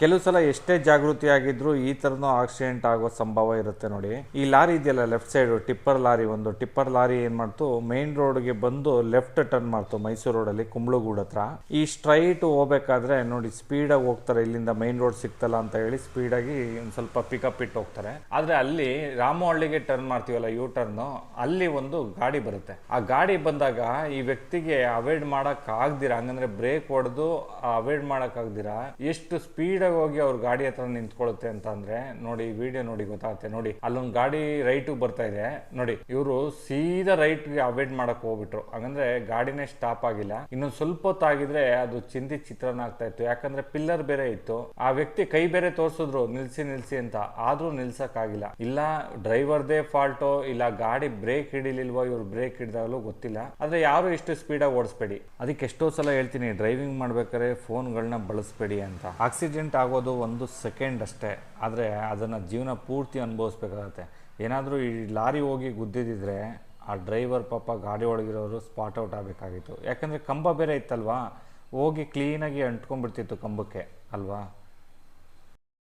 ಕೆಲವು ಸಲ ಎಷ್ಟೇ ಜಾಗೃತಿ ಆಗಿದ್ರು ಈ ಥರನೂ ಆಕ್ಸಿಡೆಂಟ್ ಆಗೋ ಸಂಭವ ಇರುತ್ತೆ ನೋಡಿ. ಈ ಲಾರಿ ಇದೆಯಲ್ಲ ಲೆಫ್ಟ್ ಸೈಡ್ ಟಿಪ್ಪರ್ ಲಾರಿ ಒಂದು. ಟಿಪ್ಪರ್ ಲಾರಿ ಏನ್ ಮಾಡ್ತು? ಮೇನ್ ರೋಡ್ಗೆ ಬಂದು ಲೆಫ್ಟ್ ಟರ್ನ್ ಮಾಡ್ತು ಮೈಸೂರು ರೋಡಲ್ಲಿ, ಕುಂಬಳಗೂಡ್ ಹತ್ರ. ಈ ಸ್ಟ್ರೈಟ್ ಹೋಗ್ಬೇಕಾದ್ರೆ ನೋಡಿ ಸ್ಪೀಡಾಗಿ ಹೋಗ್ತಾರೆ. ಇಲ್ಲಿಂದ ಮೈನ್ ರೋಡ್ ಸಿಕ್ತಲ್ಲ ಅಂತ ಹೇಳಿ ಸ್ಪೀಡಾಗಿ ಒಂದು ಸ್ವಲ್ಪ ಪಿಕಪ್ ಇಟ್ಟು ಹೋಗ್ತಾರೆ. ಆದ್ರೆ ಅಲ್ಲಿ ರಾಮಹಳ್ಳಿಗೆ ಟರ್ನ್ ಮಾಡ್ತೀವಲ್ಲ ಯೂ ಟರ್ನ್ ಅಲ್ಲಿ ಒಂದು ಗಾಡಿ ಬರುತ್ತೆ. ಆ ಗಾಡಿ ಬಂದಾಗ ಈ ವ್ಯಕ್ತಿಗೆ ಅವಾಯ್ಡ್ ಮಾಡಕ್ ಆಗ್ದಿರ ಹಂಗಂದ್ರೆ ಬ್ರೇಕ್ ಹೊಡೆದು ಅವಾಯ್ಡ್ ಮಾಡಕ್ ಆಗ್ದಿರ ಎಷ್ಟು ಸ್ಪೀಡ್ ಹೋಗಿ ಅವ್ರ ಗಾಡಿ ಹತ್ರ ನಿಂತ್ಕೊಳ್ಳುತ್ತೆ ಅಂತ ಅಂದ್ರೆ, ನೋಡಿ ವಿಡಿಯೋ ನೋಡಿ ಗೊತ್ತಾಗುತ್ತೆ. ನೋಡಿ, ಅಲ್ಲೊಂದು ಗಾಡಿ ರೈಟ್ ಬರ್ತಾ ಇದೆ. ನೋಡಿ, ಇವರು ಸೀದಾ ರೈಟ್ಗೆ ಅವಾಯ್ಡ್ ಮಾಡಕ್ ಹೋಗ್ಬಿಟ್ರು. ಹಂಗಂದ್ರೆ ಗಾಡಿನೇ ಸ್ಟಾಪ್ ಆಗಿಲ್ಲ. ಇನ್ನೊಂದು ಸ್ವಲ್ಪ ಹೊತ್ತಾಗಿದ್ರೆ ಅದು ಚಿಂತಿ ಚಿತ್ರಣ ಆಗ್ತಾ ಇತ್ತು. ಯಾಕಂದ್ರೆ ಪಿಲ್ಲರ್ ಬೇರೆ ಇತ್ತು. ಆ ವ್ಯಕ್ತಿ ಕೈ ಬೇರೆ ತೋರಿಸಿದ್ರು, ನಿಲ್ಸಿ ನಿಲ್ಸಿ ಅಂತ. ಆದ್ರೂ ನಿಲ್ಸಕ್ ಆಗಿಲ್ಲ. ಇಲ್ಲ, ಡ್ರೈವರ್ದೇ ಫಾಲ್ಟೋ, ಇಲ್ಲ ಗಾಡಿ ಬ್ರೇಕ್ ಹಿಡಿಲಿಲ್ವೋ, ಇವ್ರು ಬ್ರೇಕ್ ಹಿಡಿದಾಗಲೂ ಗೊತ್ತಿಲ್ಲ. ಆದ್ರೆ ಯಾರು ಇಷ್ಟು ಸ್ಪೀಡಾಗಿ ಓಡಿಸ್ಬೇಡಿ. ಅದಕ್ಕೆ ಎಷ್ಟೋ ಸಲ ಹೇಳ್ತೀನಿ ಡ್ರೈವಿಂಗ್ ಮಾಡ್ಬೇಕಾದ್ರೆ ಫೋನ್ಗಳನ್ನ ಬಳಸಬೇಡಿ ಅಂತ. ಆಕ್ಸಿಡೆಂಟ್ ಆಗೋದು ಒಂದು ಸೆಕೆಂಡ್ ಅಷ್ಟೇ. ಆದರೆ ಅದನ್ನು ಜೀವನ ಪೂರ್ತಿ ಅನುಭವಿಸ್ಬೇಕಾಗತ್ತೆ. ಏನಾದರೂ ಈ ಲಾರಿ ಹೋಗಿ ಗುದ್ದಿದ್ರೆ ಆ ಡ್ರೈವರ್ ಪಾಪ ಗಾಡಿ ಒಳಗಿರೋರು ಸ್ಪಾಟ್ ಔಟ್ ಆಗಬೇಕಾಗಿತ್ತು. ಯಾಕಂದರೆ ಕಂಬ ಬೇರೆ ಇತ್ತಲ್ವಾ? ಹೋಗಿ ಕ್ಲೀನಾಗಿ ಅಂಟ್ಕೊಂಡ್ಬಿಡ್ತಿತ್ತು ಕಂಬಕ್ಕೆ, ಅಲ್ವಾ?